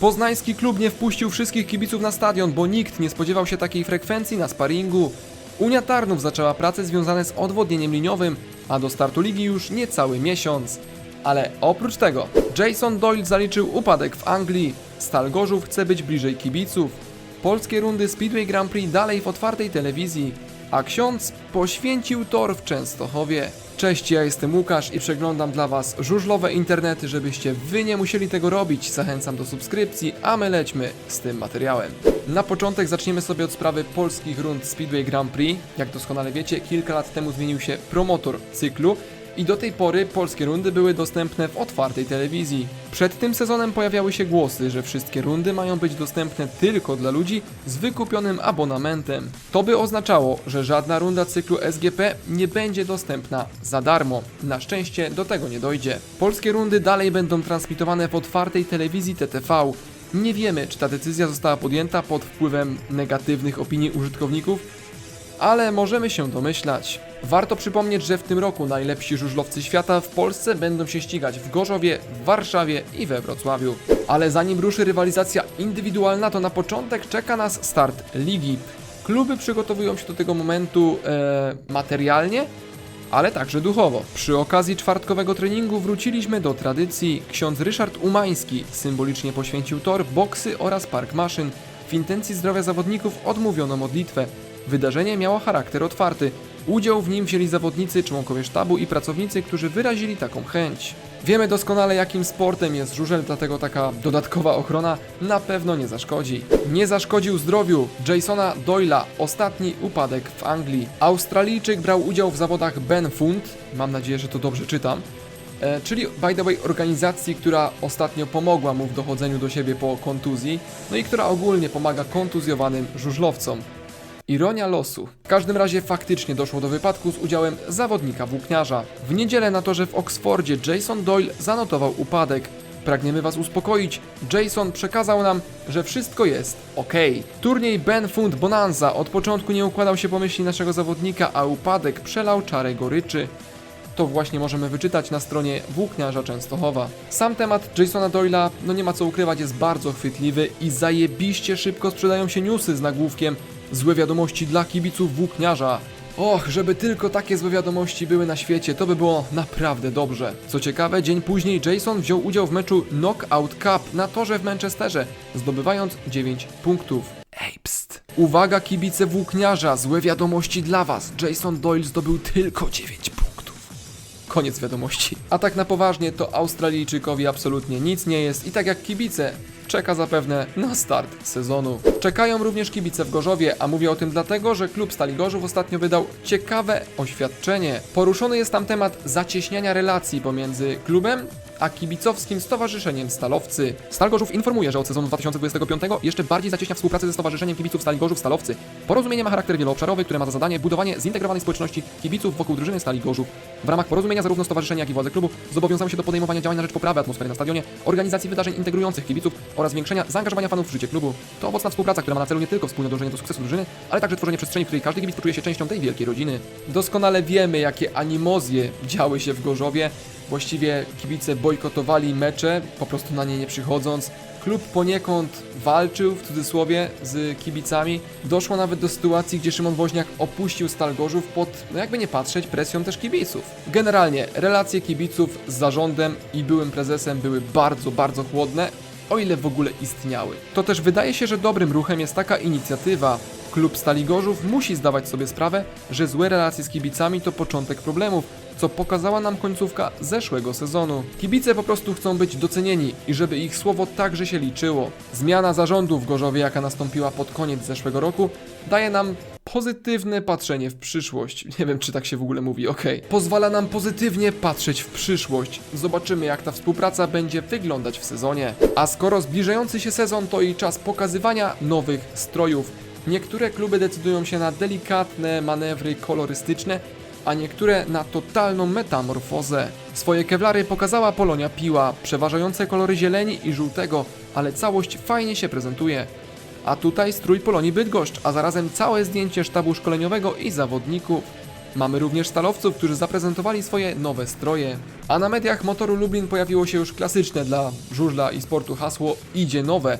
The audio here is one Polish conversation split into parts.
Poznański klub nie wpuścił wszystkich kibiców na stadion, bo nikt nie spodziewał się takiej frekwencji na sparingu. Unia Tarnów zaczęła prace związane z odwodnieniem liniowym, a do startu ligi już niecały miesiąc. Ale oprócz tego, Jason Doyle zaliczył upadek w Anglii. Stal Gorzów chce być bliżej kibiców. Polskie rundy Speedway Grand Prix dalej w otwartej telewizji, a ksiądz poświęcił tor w Częstochowie. Cześć, ja jestem Łukasz i przeglądam dla Was żużlowe internety, żebyście Wy nie musieli tego robić. Zachęcam do subskrypcji, a my lećmy z tym materiałem. Na początek zaczniemy sobie od sprawy polskich rund Speedway Grand Prix. Jak doskonale wiecie, kilka lat temu zmienił się promotor cyklu i do tej pory polskie rundy były dostępne w otwartej telewizji. Przed tym sezonem pojawiały się głosy, że wszystkie rundy mają być dostępne tylko dla ludzi z wykupionym abonamentem. To by oznaczało, że żadna runda cyklu SGP nie będzie dostępna za darmo. Na szczęście do tego nie dojdzie. Polskie rundy dalej będą transmitowane w otwartej telewizji TTV. Nie wiemy, czy ta decyzja została podjęta pod wpływem negatywnych opinii użytkowników, ale możemy się domyślać. Warto przypomnieć, że w tym roku najlepsi żużlowcy świata w Polsce będą się ścigać w Gorzowie, w Warszawie i we Wrocławiu. Ale zanim ruszy rywalizacja indywidualna, to na początek czeka nas start ligi. Kluby przygotowują się do tego momentu e, materialnie, ale także duchowo. Przy okazji czwartkowego treningu wróciliśmy do tradycji. Ksiądz Ryszard Umański symbolicznie poświęcił tor, boksy oraz park maszyn. W intencji zdrowia zawodników odmówiono modlitwę. Wydarzenie miało charakter otwarty. Udział w nim wzięli zawodnicy, członkowie sztabu i pracownicy, którzy wyrazili taką chęć. Wiemy doskonale, jakim sportem jest żużel, dlatego taka dodatkowa ochrona na pewno nie zaszkodzi. Nie zaszkodził zdrowiu Jasona Doyla, ostatni upadek w Anglii. Australijczyk brał udział w zawodach Ben Fund, mam nadzieję, że to dobrze czytam, e, czyli by the way organizacji, która ostatnio pomogła mu w dochodzeniu do siebie po kontuzji, no i która ogólnie pomaga kontuzjowanym żużlowcom. Ironia losu. W każdym razie faktycznie doszło do wypadku z udziałem zawodnika włókniarza. W niedzielę na torze w Oksfordzie Jason Doyle zanotował upadek. Pragniemy Was uspokoić. Jason przekazał nam, że wszystko jest ok. Turniej Ben Fund Bonanza od początku nie układał się po myśli naszego zawodnika, a upadek przelał czarę goryczy. To właśnie możemy wyczytać na stronie włókniarza Częstochowa. Sam temat Jasona Doyla, no nie ma co ukrywać, jest bardzo chwytliwy i zajebiście szybko sprzedają się newsy z nagłówkiem Złe wiadomości dla kibiców włókniarza. Och, żeby tylko takie złe wiadomości były na świecie, to by było naprawdę dobrze. Co ciekawe, dzień później Jason wziął udział w meczu Knockout Cup na torze w Manchesterze, zdobywając 9 punktów. Ej, pst. Uwaga kibice włókniarza, złe wiadomości dla was. Jason Doyle zdobył tylko 9 punktów. Koniec wiadomości. A tak na poważnie, to Australijczykowi absolutnie nic nie jest i tak jak kibice, czeka zapewne na start sezonu. Czekają również kibice w Gorzowie, a mówię o tym dlatego, że klub Stali Gorzów ostatnio wydał ciekawe oświadczenie. Poruszony jest tam temat zacieśniania relacji pomiędzy klubem a kibicowskim Stowarzyszeniem Stalowcy. Stal Gorzów informuje, że od sezonu 2025 jeszcze bardziej zacieśnia współpracę ze Stowarzyszeniem Kibiców Stali Gorzów Stalowcy. Porozumienie ma charakter wieloobszarowy, które ma za zadanie budowanie zintegrowanej społeczności kibiców wokół drużyny Stali Gorzów. W ramach porozumienia zarówno stowarzyszenie, jak i władze klubu zobowiązały się do podejmowania działań na rzecz poprawy atmosfery na stadionie, organizacji wydarzeń integrujących kibiców oraz zwiększenia zaangażowania fanów w życie klubu. To owocna współpraca, która ma na celu nie tylko wspólne dążenie do sukcesu drużyny, ale także tworzenie przestrzeni, w której każdy kibic poczuje się częścią tej wielkiej rodziny. Doskonale wiemy, jakie animozje działy się w Gorzowie. Właściwie kibice bojkotowali mecze, po prostu na nie nie przychodząc. Klub poniekąd walczył, w cudzysłowie, z kibicami. Doszło nawet do sytuacji, gdzie Szymon Woźniak opuścił Stal Gorzów pod, no jakby nie patrzeć, presją też kibiców. Generalnie relacje kibiców z zarządem i byłym prezesem były bardzo, bardzo chłodne, o ile w ogóle istniały. To też wydaje się, że dobrym ruchem jest taka inicjatywa. Klub Stali Gorzów musi zdawać sobie sprawę, że złe relacje z kibicami to początek problemów, co pokazała nam końcówka zeszłego sezonu. Kibice po prostu chcą być docenieni i żeby ich słowo także się liczyło. Zmiana zarządu w Gorzowie, jaka nastąpiła pod koniec zeszłego roku, daje nam pozytywne patrzenie w przyszłość. Nie wiem, czy tak się w ogóle mówi, okej. Pozwala nam pozytywnie patrzeć w przyszłość. Zobaczymy, jak ta współpraca będzie wyglądać w sezonie. A skoro zbliżający się sezon, to i czas pokazywania nowych strojów. Niektóre kluby decydują się na delikatne manewry kolorystyczne, a niektóre na totalną metamorfozę. Swoje kewlary pokazała Polonia Piła, przeważające kolory zieleni i żółtego, ale całość fajnie się prezentuje. A tutaj strój Polonii Bydgoszcz, a zarazem całe zdjęcie sztabu szkoleniowego i zawodników. Mamy również stalowców, którzy zaprezentowali swoje nowe stroje. A na mediach Motoru Lublin pojawiło się już klasyczne dla żużla i sportu hasło Idzie nowe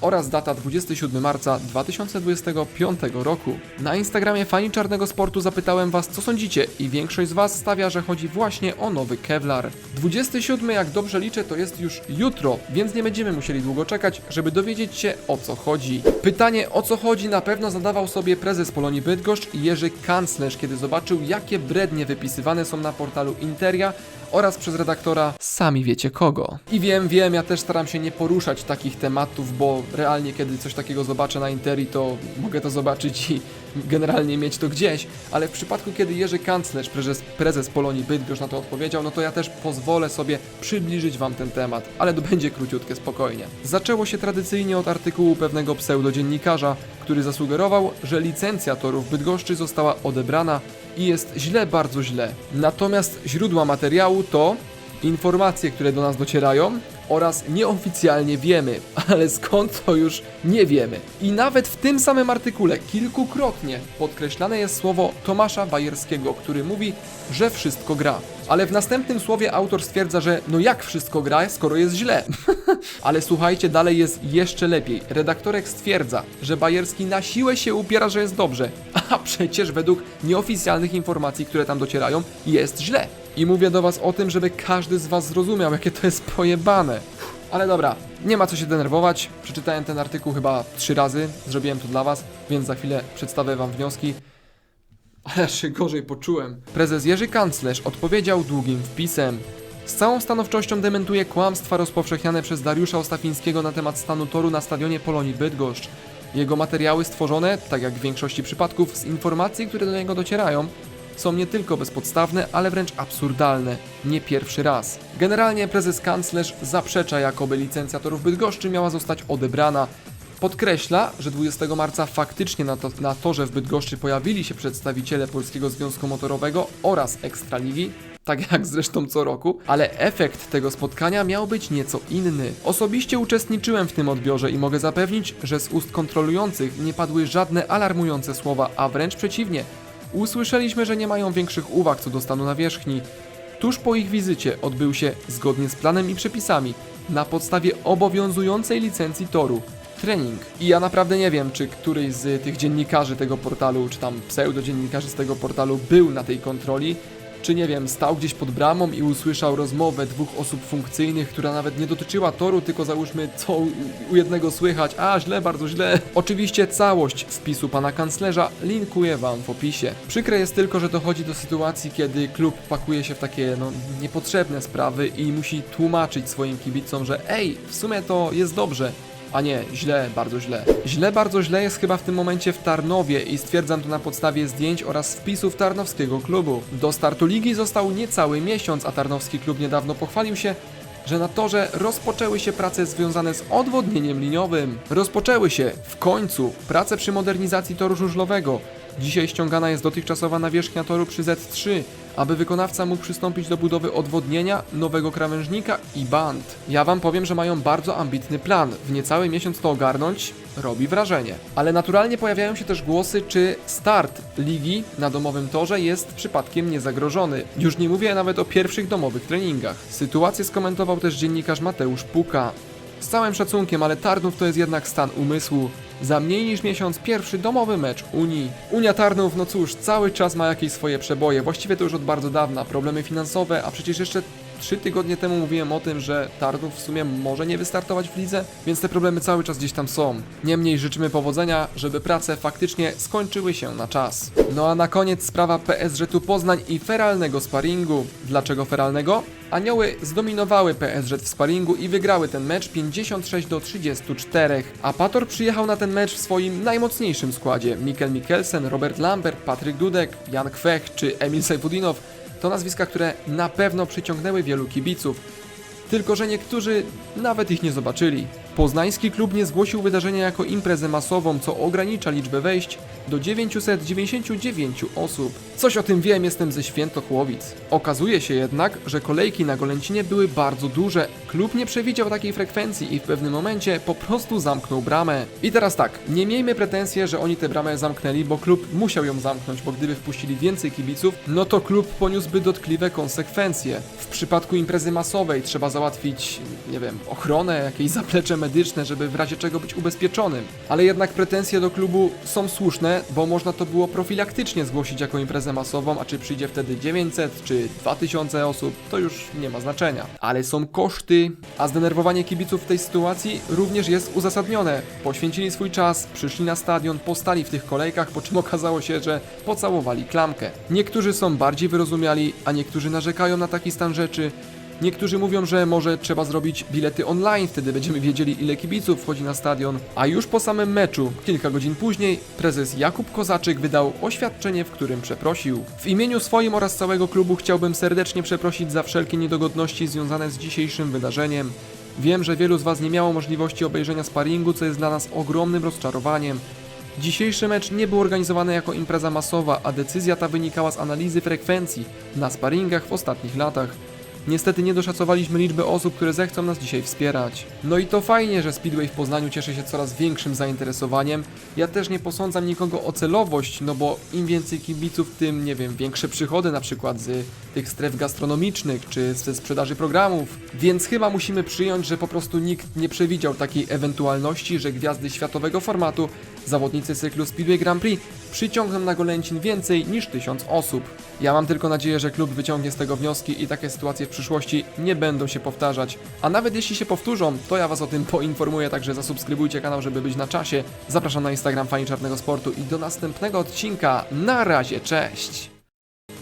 oraz data 27 marca 2025 roku. Na Instagramie fani czarnego sportu zapytałem was co sądzicie i większość z was stawia, że chodzi właśnie o nowy Kevlar. 27 jak dobrze liczę to jest już jutro, więc nie będziemy musieli długo czekać, żeby dowiedzieć się o co chodzi. Pytanie o co chodzi na pewno zadawał sobie prezes Polonii Bydgoszcz Jerzy Kanclerz, kiedy zobaczył jakie brednie wypisywane są na portalu Interia oraz przez redaktora sami wiecie kogo. I wiem, wiem, ja też staram się nie poruszać takich tematów, bo realnie kiedy coś takiego zobaczę na Interi, to mogę to zobaczyć i generalnie mieć to gdzieś, ale w przypadku kiedy Jerzy Kanclerz, prezes, prezes Polonii Bydgoszcz na to odpowiedział, no to ja też pozwolę sobie przybliżyć wam ten temat, ale to będzie króciutkie, spokojnie. Zaczęło się tradycyjnie od artykułu pewnego pseudodziennikarza, który zasugerował, że licencja torów Bydgoszczy została odebrana i jest źle, bardzo źle. Natomiast źródła materiału to informacje, które do nas docierają oraz nieoficjalnie wiemy, ale skąd to już nie wiemy. I nawet w tym samym artykule kilkukrotnie podkreślane jest słowo Tomasza Bajerskiego, który mówi, że wszystko gra. Ale w następnym słowie autor stwierdza, że no jak wszystko gra, skoro jest źle. Ale słuchajcie, dalej jest jeszcze lepiej. Redaktorek stwierdza, że Bajerski na siłę się upiera, że jest dobrze, a przecież według nieoficjalnych informacji, które tam docierają, jest źle. I mówię do was o tym, żeby każdy z was zrozumiał, jakie to jest pojebane. Ale dobra, nie ma co się denerwować. Przeczytałem ten artykuł chyba trzy razy, zrobiłem to dla was, więc za chwilę przedstawię wam wnioski. Ale się gorzej poczułem. Prezes Jerzy Kanclerz odpowiedział długim wpisem. Z całą stanowczością dementuje kłamstwa rozpowszechniane przez Dariusza Ostafińskiego na temat stanu toru na stadionie Polonii Bydgoszcz. Jego materiały stworzone, tak jak w większości przypadków, z informacji, które do niego docierają, są nie tylko bezpodstawne, ale wręcz absurdalne. Nie pierwszy raz. Generalnie prezes kanclerz zaprzecza, jakoby licencja torów Bydgoszczy miała zostać odebrana. Podkreśla, że 20 marca faktycznie na, to, na torze w Bydgoszczy pojawili się przedstawiciele Polskiego Związku Motorowego oraz Ekstraligi, tak jak zresztą co roku, ale efekt tego spotkania miał być nieco inny. Osobiście uczestniczyłem w tym odbiorze i mogę zapewnić, że z ust kontrolujących nie padły żadne alarmujące słowa, a wręcz przeciwnie. Usłyszeliśmy, że nie mają większych uwag co do stanu nawierzchni. Tuż po ich wizycie odbył się, zgodnie z planem i przepisami, na podstawie obowiązującej licencji toru, trening. I ja naprawdę nie wiem, czy któryś z tych dziennikarzy tego portalu, czy tam pseudodziennikarzy z tego portalu był na tej kontroli, czy nie wiem, stał gdzieś pod bramą i usłyszał rozmowę dwóch osób funkcyjnych, która nawet nie dotyczyła toru, tylko załóżmy co u- jednego słychać, a źle, bardzo źle. Oczywiście całość wpisu pana kanclerza linkuję wam w opisie. Przykre jest tylko, że dochodzi do sytuacji, kiedy klub pakuje się w takie no, niepotrzebne sprawy i musi tłumaczyć swoim kibicom, że ej, w sumie to jest dobrze, a nie, źle, bardzo źle. Źle, bardzo źle jest chyba w tym momencie w Tarnowie i stwierdzam to na podstawie zdjęć oraz wpisów tarnowskiego klubu. Do startu ligi został niecały miesiąc, a tarnowski klub niedawno pochwalił się, że na torze rozpoczęły się prace związane z odwodnieniem liniowym. Rozpoczęły się, w końcu, prace przy modernizacji toru żużlowego. Dzisiaj ściągana jest dotychczasowa nawierzchnia toru przy Z3, aby wykonawca mógł przystąpić do budowy odwodnienia, nowego krawężnika i band. Ja wam powiem, że mają bardzo ambitny plan. W niecały miesiąc to ogarnąć robi wrażenie. Ale naturalnie pojawiają się też głosy, czy start ligi na domowym torze jest przypadkiem niezagrożony. Już nie mówię nawet o pierwszych domowych treningach. Sytuację skomentował też dziennikarz Mateusz Puka. Z całym szacunkiem, ale Tarnów to jest jednak stan umysłu. Za mniej niż miesiąc pierwszy domowy mecz Unii. Unia Tarnów, no cóż, cały czas ma jakieś swoje przeboje, właściwie to już od bardzo dawna. Problemy finansowe, a przecież jeszcze trzy tygodnie temu mówiłem o tym, że Tarnów w sumie może nie wystartować w lidze, więc te problemy cały czas gdzieś tam są. Niemniej życzymy powodzenia, żeby prace faktycznie skończyły się na czas. No a na koniec sprawa PSG tu Poznań i feralnego sparingu. Dlaczego feralnego? Anioły zdominowały PSG w sparingu i wygrały ten mecz 56 do 34. A Pator przyjechał na ten mecz w swoim najmocniejszym składzie. Mikkel Mikkelsen, Robert Lambert, Patryk Dudek, Jan Kwech czy Emil Sejfudinow to nazwiska, które na pewno przyciągnęły wielu kibiców. Tylko, że niektórzy nawet ich nie zobaczyli. Poznański klub nie zgłosił wydarzenia jako imprezę masową, co ogranicza liczbę wejść do 999 osób. Coś o tym wiem, jestem ze Świętochłowic. Okazuje się jednak, że kolejki na Golęcinie były bardzo duże. Klub nie przewidział takiej frekwencji i w pewnym momencie po prostu zamknął bramę. I teraz tak, nie miejmy pretensji, że oni tę bramę zamknęli, bo klub musiał ją zamknąć, bo gdyby wpuścili więcej kibiców, no to klub poniósłby dotkliwe konsekwencje. W przypadku imprezy masowej trzeba załatwić, nie wiem, ochronę, jakieś zaplecze medyczne, żeby w razie czego być ubezpieczonym. Ale jednak pretensje do klubu są słuszne, bo można to było profilaktycznie zgłosić jako imprezę masową, a czy przyjdzie wtedy 900 czy 2000 osób, to już nie ma znaczenia. Ale są koszty, a zdenerwowanie kibiców w tej sytuacji również jest uzasadnione. Poświęcili swój czas, przyszli na stadion, postali w tych kolejkach, po czym okazało się, że pocałowali klamkę. Niektórzy są bardziej wyrozumiali, a niektórzy narzekają na taki stan rzeczy. Niektórzy mówią, że może trzeba zrobić bilety online, wtedy będziemy wiedzieli ile kibiców wchodzi na stadion. A już po samym meczu, kilka godzin później, prezes Jakub Kozaczyk wydał oświadczenie, w którym przeprosił. W imieniu swoim oraz całego klubu chciałbym serdecznie przeprosić za wszelkie niedogodności związane z dzisiejszym wydarzeniem. Wiem, że wielu z Was nie miało możliwości obejrzenia sparingu, co jest dla nas ogromnym rozczarowaniem. Dzisiejszy mecz nie był organizowany jako impreza masowa, a decyzja ta wynikała z analizy frekwencji na sparingach w ostatnich latach. Niestety nie doszacowaliśmy liczby osób, które zechcą nas dzisiaj wspierać. No i to fajnie, że Speedway w Poznaniu cieszy się coraz większym zainteresowaniem. Ja też nie posądzam nikogo o celowość, no bo im więcej kibiców, tym, nie wiem, większe przychody na przykład z tych stref gastronomicznych czy ze sprzedaży programów. Więc chyba musimy przyjąć, że po prostu nikt nie przewidział takiej ewentualności, że gwiazdy światowego formatu, zawodnicy cyklu Speedway Grand Prix, przyciągną na Golęcin więcej niż tysiąc osób. Ja mam tylko nadzieję, że klub wyciągnie z tego wnioski i takie sytuacje w przyszłości nie będą się powtarzać. A nawet jeśli się powtórzą, to ja Was o tym poinformuję, także zasubskrybujcie kanał, żeby być na czasie. Zapraszam na Instagram Fani Czarnego Sportu i do następnego odcinka. Na razie, cześć!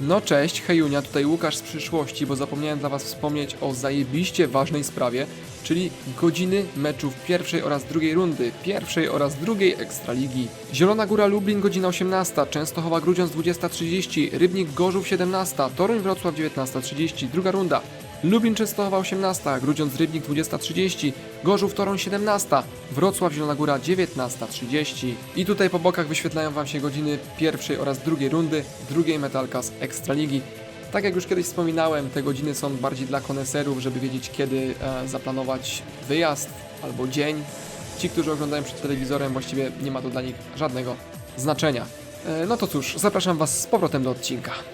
No cześć, hejunia, tutaj Łukasz z przyszłości, bo zapomniałem dla Was wspomnieć o zajebiście ważnej sprawie, czyli godziny meczów pierwszej oraz drugiej rundy, pierwszej oraz drugiej Ekstraligi. Zielona Góra Lublin godzina 18, Częstochowa Grudziądz 20.30, Rybnik Gorzów 17, Toruń Wrocław 19.30, druga runda. Lublin Częstochowa 18, Grudziądz Rybnik 20.30, Gorzów Toruń 17, Wrocław Zielona Góra 19.30. I tutaj po bokach wyświetlają Wam się godziny pierwszej oraz drugiej rundy, drugiej Metalka z Ekstraligi. Tak jak już kiedyś wspominałem, te godziny są bardziej dla koneserów, żeby wiedzieć kiedy e, zaplanować wyjazd albo dzień. Ci, którzy oglądają przed telewizorem, właściwie nie ma to dla nich żadnego znaczenia. E, no to cóż, zapraszam Was z powrotem do odcinka.